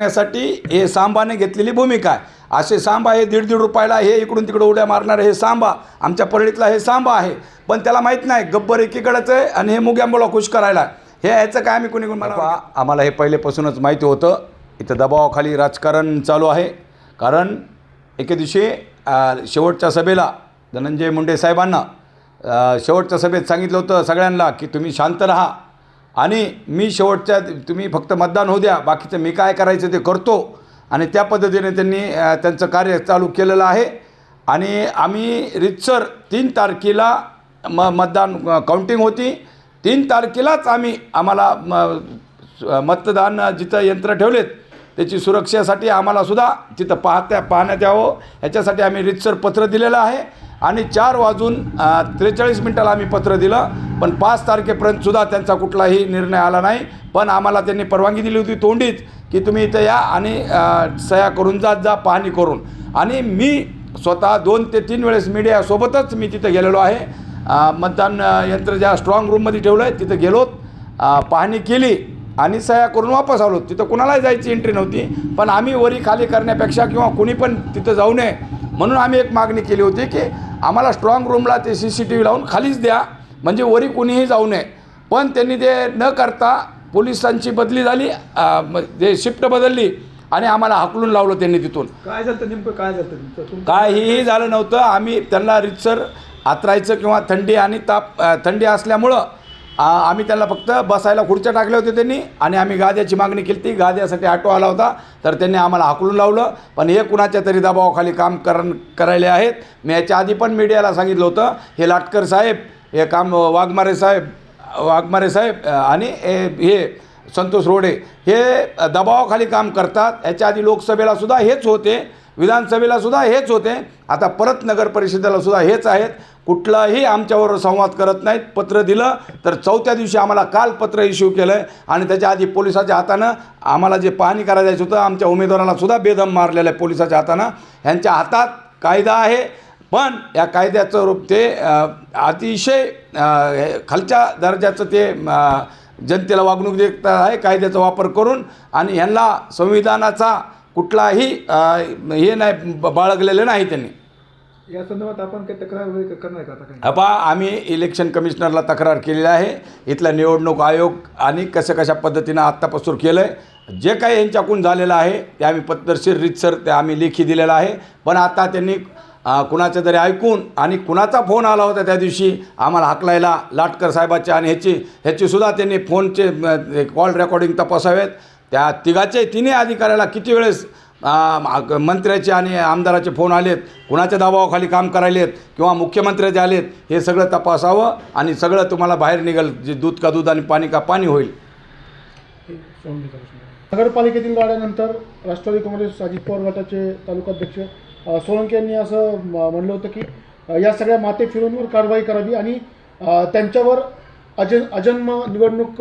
करण्यासाठी हे सांबाने घेतलेली भूमिका आहे. असे सांबा हे दीड दीड रुपयाला हे इकडून तिकडं उड्या मारणारे हे सांबा आमच्या परळीतला हे सांबा आहे. पण त्याला माहीत नाही गब्बर एकीकडंच आहे आणि हे मुग्यांबोला खुश करायला हे याचं काय आम्ही कोणी कोणी मला आम्हाला हे पहिलेपासूनच माहिती होतं इथं दबावाखाली राजकारण चालू आहे. कारण एके दिवशी शेवटच्या सभेला धनंजय मुंडे साहेबांना शेवटच्या सभेत सांगितलं होतं सगळ्यांना की तुम्ही शांत राहा. आणि मी शेवटच्या तुम्ही फक्त मतदान होऊ द्या बाकीचं मी काय करायचं ते करतो. आणि त्या पद्धतीने त्यांनी त्यांचं कार्य चालू केलेलं आहे. आणि आम्ही रितसर तीन तारखेला म मतदान काउंटिंग होती. तीन तारखेलाच आम्ही आम्हाला म मतदान जिथं यंत्र ठेवलेत त्याची सुरक्षेसाठी आम्हालासुद्धा तिथं पाहत्या पाहण्यात यावं. ह्याच्यासाठी आम्ही रितसर पत्र दिलेलं आहे. आणि चार वाजून त्रेचाळीस मिनटाला आम्ही पत्र दिलं. पण पाच तारखेपर्यंतसुद्धा त्यांचा कुठलाही निर्णय आला नाही. पण आम्हाला त्यांनी परवानगी दिली होती तोंडीत की तुम्ही इथं या आणि सह्या करून जात जा पाहणी करून. आणि मी स्वतः दोन ते तीन वेळेस मीडियासोबतच मी तिथं गेलेलो आहे. मतदान यंत्र ज्या स्ट्रॉंग रूममध्ये ठेवलं आहे तिथं गेलोत पाहणी केली आणि सह्या करून वापस आलो तिथं कुणालाही जायची एंट्री नव्हती. पण आम्ही वरी खाली करण्यापेक्षा किंवा कुणी पण तिथं जाऊ नये म्हणून आम्ही एक मागणी केली होती की आम्हाला स्ट्रॉंग रूमला ते सी सी टी व्ही लावून खालीच द्या. म्हणजे वरी कुणीही जाऊ नये. पण त्यांनी ते न करता पोलिसांची बदली झाली ते शिफ्ट बदलली आणि आम्हाला हाकलून लावलं त्यांनी तिथून. काय झालं नेमकं? काय झालं काहीही झालं नव्हतं. आम्ही त्यांना रितसर आतरायचं किंवा थंडी आणि ताप थंडी असल्यामुळं आ, आम्ही त्यांना फक्त बसायला खुर्च्या टाकल्या होत्या त्यांनी आणि आम्ही गाद्याची मागणी केली. ती गाद्यासाठी ऑटो आला होता तर त्यांनी आम्हाला हाकलून लावलं. पण हे कुणाच्या तरी दबावाखाली काम कर करायले आहेत? मी याच्या आधी पण मीडियाला सांगितलं होतं हे लाटकर साहेब हे काम वाघमारे साहेब वाघमारे साहेब आणि हे- हे संतोष रोडे हे दबावाखाली काम करतात. याच्या आधी लोकसभेला सुद्धा हेच होते विधानसभेला सुद्धा हेच होते. आता परत नगर परिषदेला सुद्धा हेच आहेत. कुठलाही आमच्यावर संवाद करत नाहीत पत्र दिलं तर चौथ्या दिवशी आम्हाला काल पत्र इश्यू केलं आहे आणि त्याच्या आधी पोलिसाच्या हातानं आम्हाला जे पाहणी करायला जायचं होतं आमच्या उमेदवाराला सुद्धा बेदम मारलेलं आहे पोलिसाच्या हातानं. ह्यांच्या हातात कायदा आहे पण या कायद्याचं रूप ते अतिशय खालच्या दर्जाचं ते जनतेला वागणूक देत आहे कायद्याचा वापर करून आणि ह्यांना संविधानाचा कुठलाही हे नाही बाळगलेलं नाही त्यांनी. या संदर्भात आपण काही तक्रार वगैरे करणार का आता काही? अपा आम्ही इलेक्शन कमिशनरला तक्रार केलेली आहे. इथला निवडणूक आयोग आणि कसं कशा पद्धतीनं आत्तापासून केलं आहे जे काही यांच्याकडून झालेलं आहे ते आम्ही पद्धतशीर रीतसर ते आम्ही लेखी दिलेलं आहे. पण आता त्यांनी अ, कुणाचं तरी ऐकून आणि कुणाचा फोन आला होता त्या दिवशी आम्हाला हाकलायला लाटकर साहेबाच्या आणि ह्याची ह्याचीसुद्धा त्यांनी फोनचे कॉल रेकॉर्डिंग तपासावेत. त्या तिघाचे तिन्ही अधिकाऱ्याला किती वेळेस मंत्र्याचे आणि आमदाराचे फोन आलेत कुणाच्या दबावाखाली काम करायलेत किंवा मुख्यमंत्र्याचे आलेत हे सगळं तपासावं आणि सगळं तुम्हाला बाहेर निघेल जे दूध का दूध आणि पाणी का पाणी होईल. नगरपालिकेतील लढ्यानंतर राष्ट्रवादी काँग्रेस अजित पवार गटाचे तालुकाध्यक्ष सोळंके यांनी असं म्हणलं होतं की या सगळ्या माते फिरूंवर कारवाई करावी आणि त्यांच्यावर अजन अजन्म निवडणूक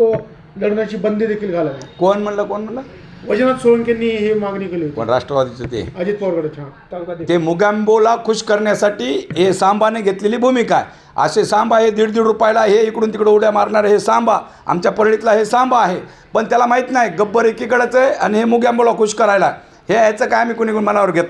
लढण्याची बंदी देखील घालावी. कोण म्हणलं कोण म्हणलं? वैजनाथ सोळंकेंनी ही मागणी केली होती. कोण राष्ट्रवादीचं ते. अजित पवार गटाच्या तालुका ते मुगांबोला खुश करण्यासाठी हे सांबाने घेतलेली भूमिका आहे. असे सांबा हे दीड दीड रुपयाला हे इकडून तिकडं उड्या मारणारे हे सांबा आमच्या परळीतला हे सांबा आहे. पण त्याला माहीत नाही गब्बर एकीकडेच आहे आणि हे मुग्यांबोला खुश करायला हे याचं काय आम्ही कोणी कोणी मनावर घेत नाही.